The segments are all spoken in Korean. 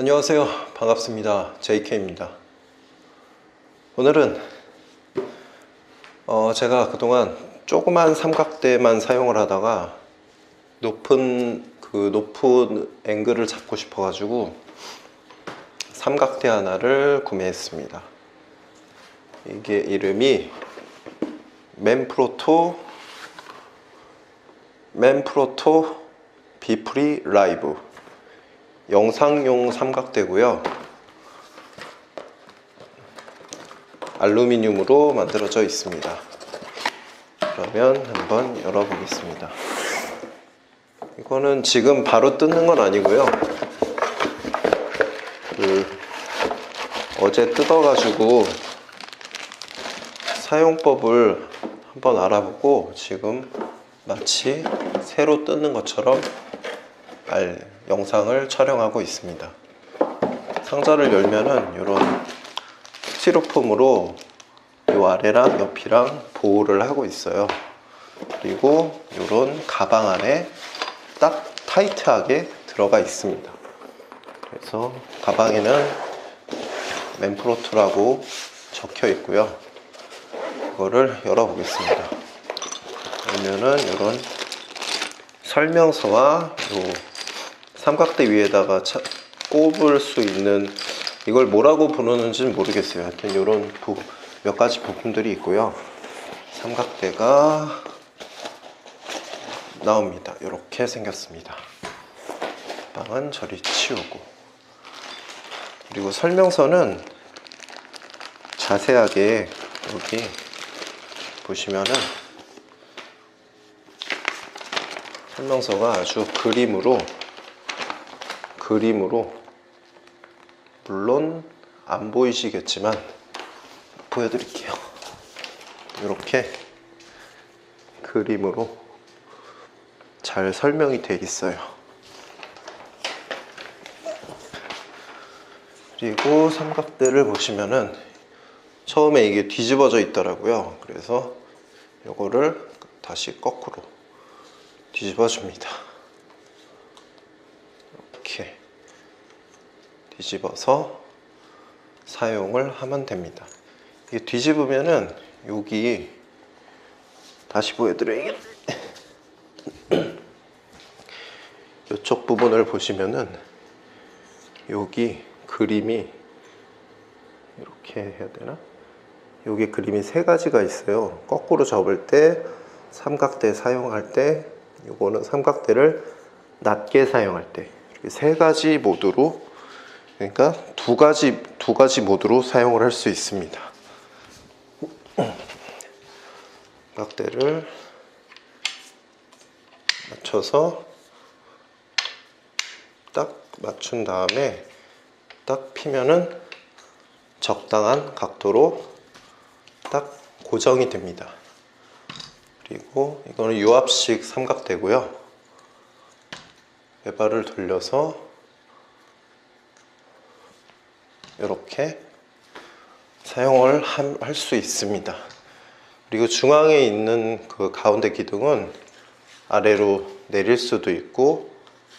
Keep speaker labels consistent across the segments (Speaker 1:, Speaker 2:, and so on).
Speaker 1: 안녕하세요. 반갑습니다. JK입니다. 오늘은 어, 제가 그동안 조그만 삼각대만 사용을 하다가 높은 그 높은 앵글을 잡고 싶어 가지고 삼각대 하나를 구매했습니다. 이게 이름이 맨프로토 맨프로토 비프리 라이브 영상용 삼각대고요. 알루미늄으로 만들어져 있습니다. 그러면 한번 열어보겠습니다. 이거는 지금 바로 뜯는 건 아니고요. 그 어제 뜯어가지고 사용법을 한번 알아보고 지금 마치 새로 뜯는 것처럼 알, 영상을 촬영하고 있습니다. 상자를 열면은 이런 스티로폼으로 이 아래랑 옆이랑 보호를 하고 있어요. 그리고 이런 가방 안에 딱 타이트하게 들어가 있습니다. 그래서 가방에는 맨프로트라고 적혀 있고요. 이거를 열어 보겠습니다. 그러면은 이런 설명서와 요 삼각대 위에다가 차- 꼽을 수 있는 이걸 뭐라고 부르는지는 모르겠어요. 하여튼 이런 몇 가지 부품들이 있고요. 삼각대가 나옵니다. 이렇게 생겼습니다. 방은 저리 치우고 그리고 설명서는 자세하게 여기 보시면은 설명서가 아주 그림으로 그림으로 물론 안 보이시겠지만 보여드릴게요. 이렇게 그림으로 잘 설명이 되어 있어요. 그리고 삼각대를 보시면은 처음에 이게 뒤집어져 있더라고요. 그래서 이거를 다시 거꾸로 뒤집어 줍니다. 이렇게 뒤집어서 사용을 하면 됩니다. 이게 뒤집으면은 여기 다시 보여드려야겠네. 이쪽 부분을 보시면은 여기 그림이 이렇게 해야 되나? 여기 그림이 세 가지가 있어요. 거꾸로 접을 때, 삼각대 사용할 때, 요거는 삼각대를 낮게 사용할 때 이렇게 세 가지 모드로 그러니까 두 가지 두 가지 모드로 사용을 할 수 있습니다. 삼각대를 맞춰서 딱 맞춘 다음에 딱 피면은 적당한 각도로 딱 고정이 됩니다. 그리고 이거는 유압식 삼각대고요. 외발을 돌려서 이렇게 사용을 할 수 있습니다. 그리고 중앙에 있는 그 가운데 기둥은 아래로 내릴 수도 있고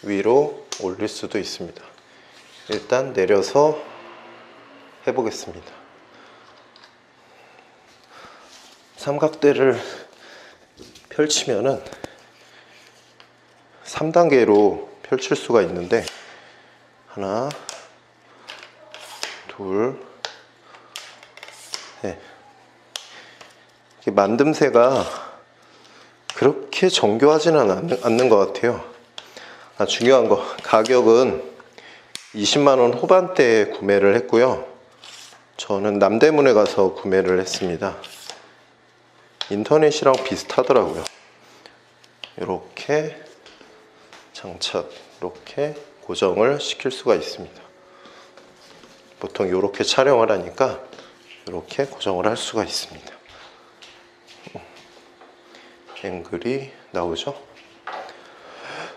Speaker 1: 위로 올릴 수도 있습니다. 일단 내려서 해 보겠습니다. 삼각대를 펼치면은 3단계로 펼칠 수가 있는데 하나 둘 네. 만듦새가 그렇게 정교하지는 않는, 않는 것 같아요 아, 중요한 거 가격은 20만원 후반대에 구매를 했고요 저는 남대문에 가서 구매를 했습니다 인터넷이랑 비슷하더라고요. 이렇게 장착, 이렇게 고정을 시킬 수가 있습니다. 보통 이렇게 촬영을 하니까 이렇게 고정을 할 수가 있습니다. 앵글이 나오죠?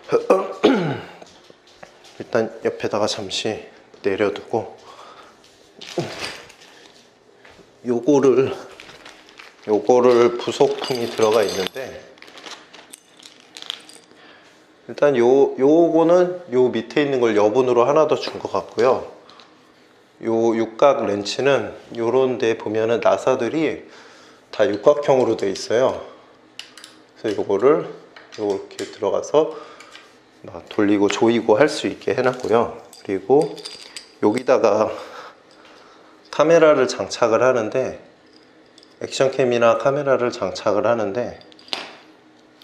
Speaker 1: 일단 옆에다가 잠시 내려두고 요거를 요거를 부속품이 들어가 있는데 일단 요 요거는 요 밑에 있는 걸 여분으로 하나 더 준 것 같고요. 요 육각 렌치는 요런 데 보면은 나사들이 다 육각형으로 돼 있어요. 그래서 요거를 요렇게 들어가서 막 돌리고 조이고 할 수 있게 해놨고요. 그리고 여기다가 카메라를 장착을 하는데 액션캠이나 카메라를 장착을 하는데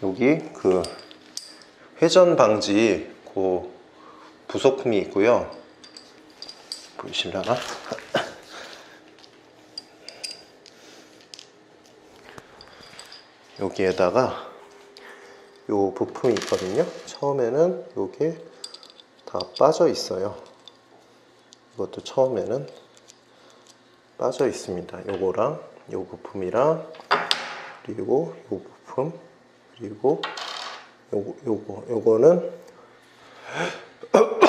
Speaker 1: 여기 그 회전 방지 그 부속품이 있고요. 보이실려나? 여기에다가 요 부품이 있거든요. 처음에는 요게 다 빠져 있어요. 이것도 처음에는 빠져 있습니다. 요거랑 요 부품이랑 그리고 요 부품 그리고 요거 요거 요거는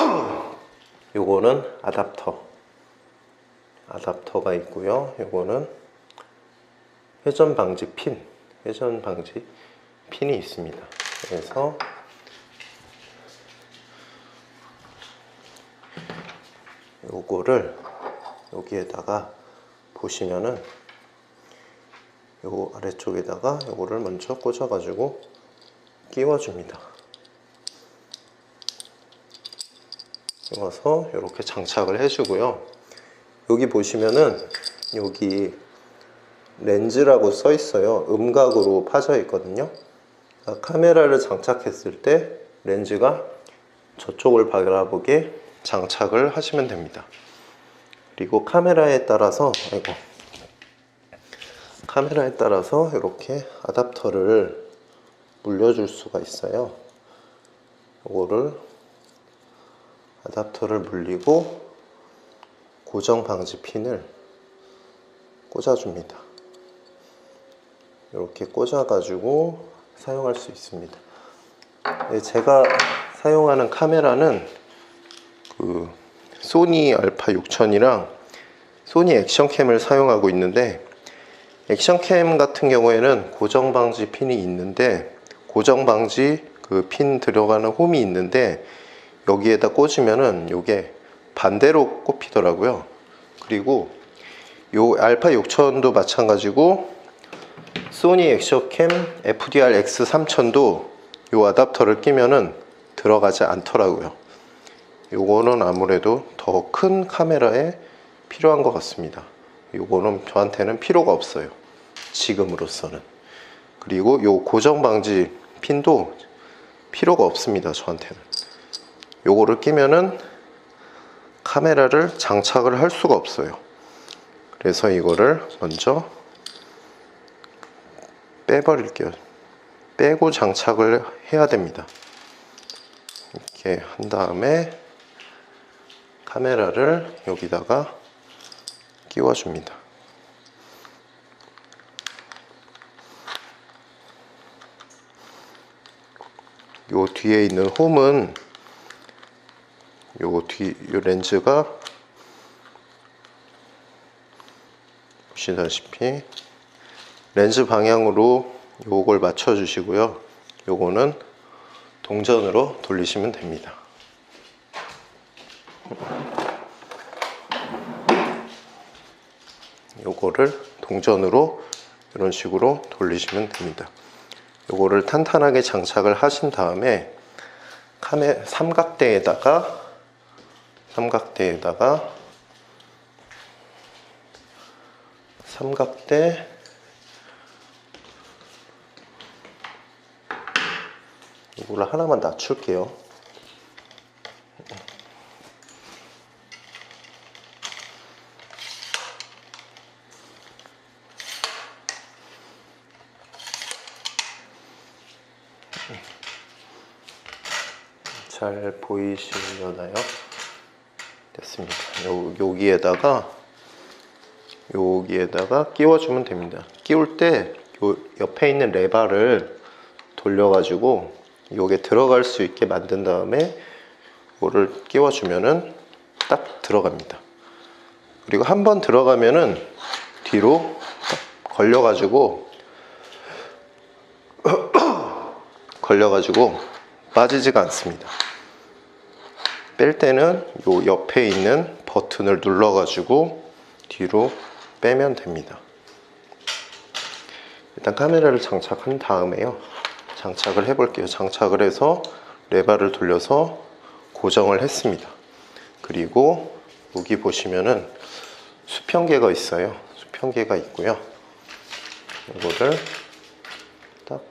Speaker 1: 요거는 아답터 아답터가 있고요. 요거는 회전 방지 핀 회전 방지 핀이 있습니다. 그래서 요거를 여기에다가 보시면은 요 아래쪽에다가 요거를 먼저 꽂아 가지고 끼워 줍니다. 끼워서 이렇게 장착을 해 주고요. 여기 보시면은 여기 렌즈라고 써 있어요. 음각으로 파져 있거든요. 아, 카메라를 장착했을 때 렌즈가 저쪽을 바라보게 장착을 하시면 됩니다. 그리고 카메라에 따라서 아이고 카메라에 따라서 이렇게 아답터를 물려줄 수가 있어요. 이거를 아답터를 물리고 고정 방지 핀을 꽂아줍니다. 이렇게 꽂아가지고 사용할 수 있습니다. 네, 제가 사용하는 카메라는 그 소니 알파 6000이랑 소니 액션캠을 사용하고 있는데 액션캠 같은 경우에는 고정 방지 핀이 있는데 고정 방지 그 핀 들어가는 홈이 있는데 여기에다 꽂으면은 요게 반대로 꼽히더라고요. 그리고 요 알파 6000도 마찬가지고 소니 액션캠 FDR X3000도 요 아답터를 끼면은 들어가지 않더라고요. 요거는 아무래도 더 큰 카메라에 필요한 것 같습니다. 요거는 저한테는 필요가 없어요. 지금으로서는. 그리고 요 고정 방지 핀도 필요가 없습니다. 저한테는. 요거를 끼면은 카메라를 장착을 할 수가 없어요. 그래서 이거를 먼저 빼버릴게요. 빼고 장착을 해야 됩니다. 이렇게 한 다음에 카메라를 여기다가 끼워 줍니다. 요 뒤에 있는 홈은 요 뒤, 요 렌즈가 보시다시피 렌즈 방향으로 요걸 맞춰 주시고요. 요거는 동전으로 돌리시면 됩니다. 요거를 동전으로 이런 식으로 돌리시면 됩니다. 요거를 탄탄하게 장착을 하신 다음에 카메 삼각대에다가 삼각대에다가 삼각대 이거를 하나만 낮출게요. 잘 보이시려나요? 됐습니다. 요, 여기에다가 여기에다가 끼워주면 됩니다. 끼울 때 요 옆에 있는 레바를 돌려가지고 요게 들어갈 수 있게 만든 다음에 이거를 끼워주면은 딱 들어갑니다. 그리고 한 번 들어가면은 뒤로 딱 걸려가지고 걸려가지고 빠지지가 않습니다. 뺄 때는 요 옆에 있는 버튼을 눌러 가지고 뒤로 빼면 됩니다. 일단 카메라를 장착한 다음에요. 장착을 해 볼게요. 장착을 해서 레바를 돌려서 고정을 했습니다. 그리고 여기 보시면은 수평계가 있어요. 수평계가 있고요. 이거를 딱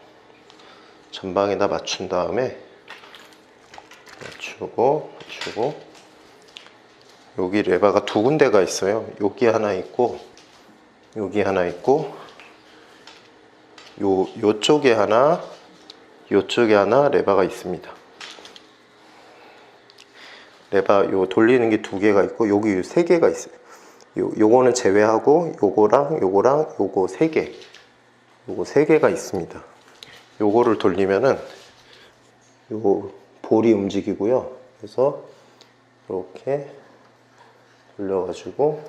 Speaker 1: 전방에다 맞춘 다음에 맞추고 맞추고 여기 레바가 두 군데가 있어요. 여기 하나 있고 여기 하나 있고 요 요쪽에 하나 요쪽에 하나 레바가 있습니다. 레바 요 돌리는 게 두 개가 있고 여기 세 개가 있어요. 요 요거는 제외하고 요거랑 요거랑 요거 세 개. 요거 세 개가 있습니다. 요거를 돌리면은 요 볼이 움직이고요. 그래서 이렇게 돌려가지고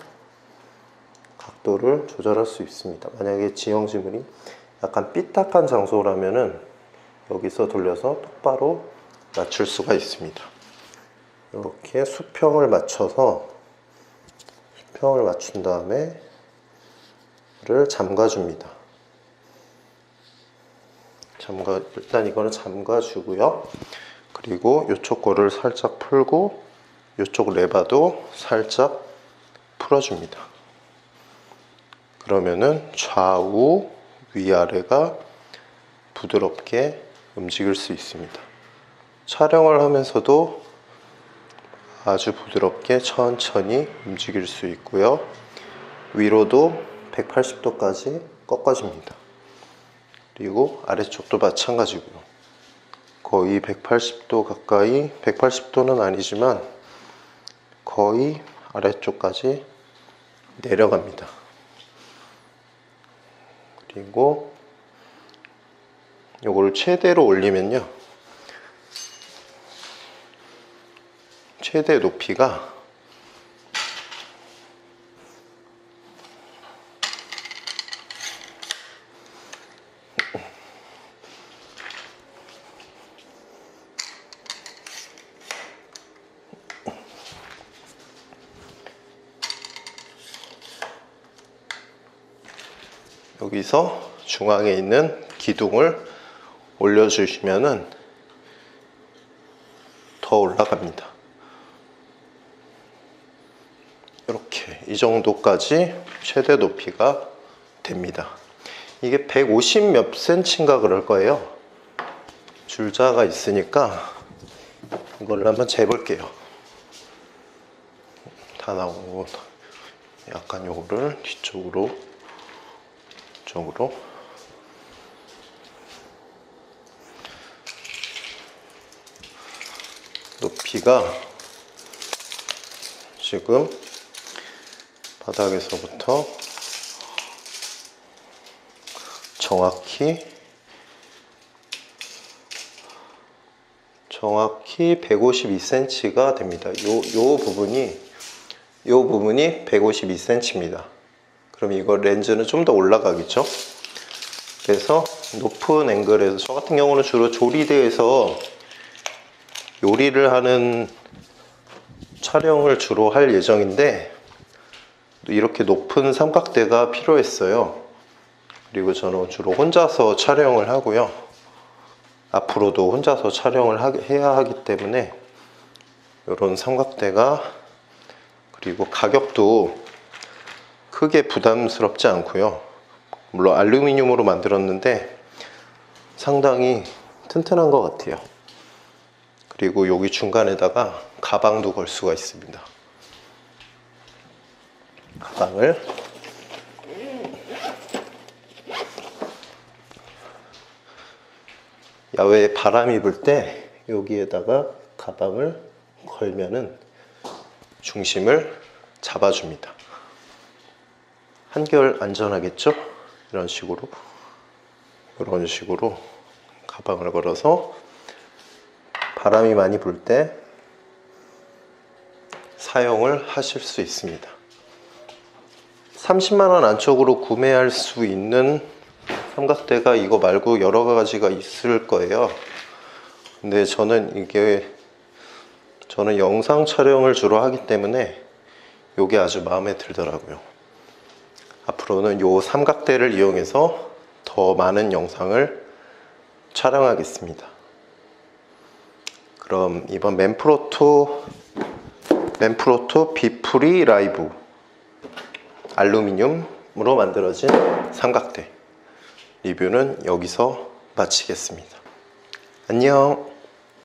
Speaker 1: 각도를 조절할 수 있습니다. 만약에 지형 지물이 약간 삐딱한 장소라면은 여기서 돌려서 똑바로 맞출 수가 있습니다. 이렇게 수평을 맞춰서 수평을 맞춘 다음에 를 잠가 줍니다. 잠가 일단 이거는 잠가 주고요. 그리고 이쪽 거를 살짝 풀고 이쪽 레바도 살짝 풀어 줍니다. 그러면은 좌우 위아래가 부드럽게 움직일 수 있습니다. 촬영을 하면서도 아주 부드럽게 천천히 움직일 수 있고요. 위로도 180도까지 꺾어줍니다. 그리고 아래쪽도 마찬가지고요. 거의 180도 가까이, 180도는 아니지만 거의 아래쪽까지 내려갑니다. 그리고 요거를 최대로 올리면요. 최대 높이가 여기서 중앙에 있는 기둥을 올려주시면은 더 올라갑니다. 이렇게 이 정도까지 최대 높이가 됩니다. 이게 150 몇 센치인가 그럴 거예요. 줄자가 있으니까 이걸로 한번 재볼게요. 다 나오고 약간 요거를 뒤쪽으로 쪽으로 높이가 지금 바닥에서부터 정확히 정확히 152cm가 됩니다. 요, 요 부분이 요 부분이 152cm입니다. 그럼 이거 렌즈는 좀 더 올라가겠죠? 그래서 높은 앵글에서 저 같은 경우는 주로 조리대에서 요리를 하는 촬영을 주로 할 예정인데 이렇게 높은 삼각대가 필요했어요. 그리고 저는 주로 혼자서 촬영을 하고요. 앞으로도 혼자서 촬영을 하- 해야 하기 때문에 이런 삼각대가 그리고 가격도 크게 부담스럽지 않고요. 물론 알루미늄으로 만들었는데 상당히 튼튼한 것 같아요. 그리고 여기 중간에다가 가방도 걸 수가 있습니다. 가방을 야외에 바람이 불 때 여기에다가 가방을 걸면은 중심을 잡아줍니다. 한결 안전하겠죠? 이런 식으로 이런 식으로 가방을 걸어서 바람이 많이 불 때 사용을 하실 수 있습니다. 30만 원 안쪽으로 구매할 수 있는 삼각대가 이거 말고 여러 가지가 있을 거예요. 근데 저는 이게 저는 영상 촬영을 주로 하기 때문에 이게 아주 마음에 들더라고요. 앞으로는 요 삼각대를 이용해서 더 많은 영상을 촬영하겠습니다. 그럼 이번 맨프로토 맨프로토 비프리 라이브 알루미늄으로 만들어진 삼각대 리뷰는 여기서 마치겠습니다. 안녕.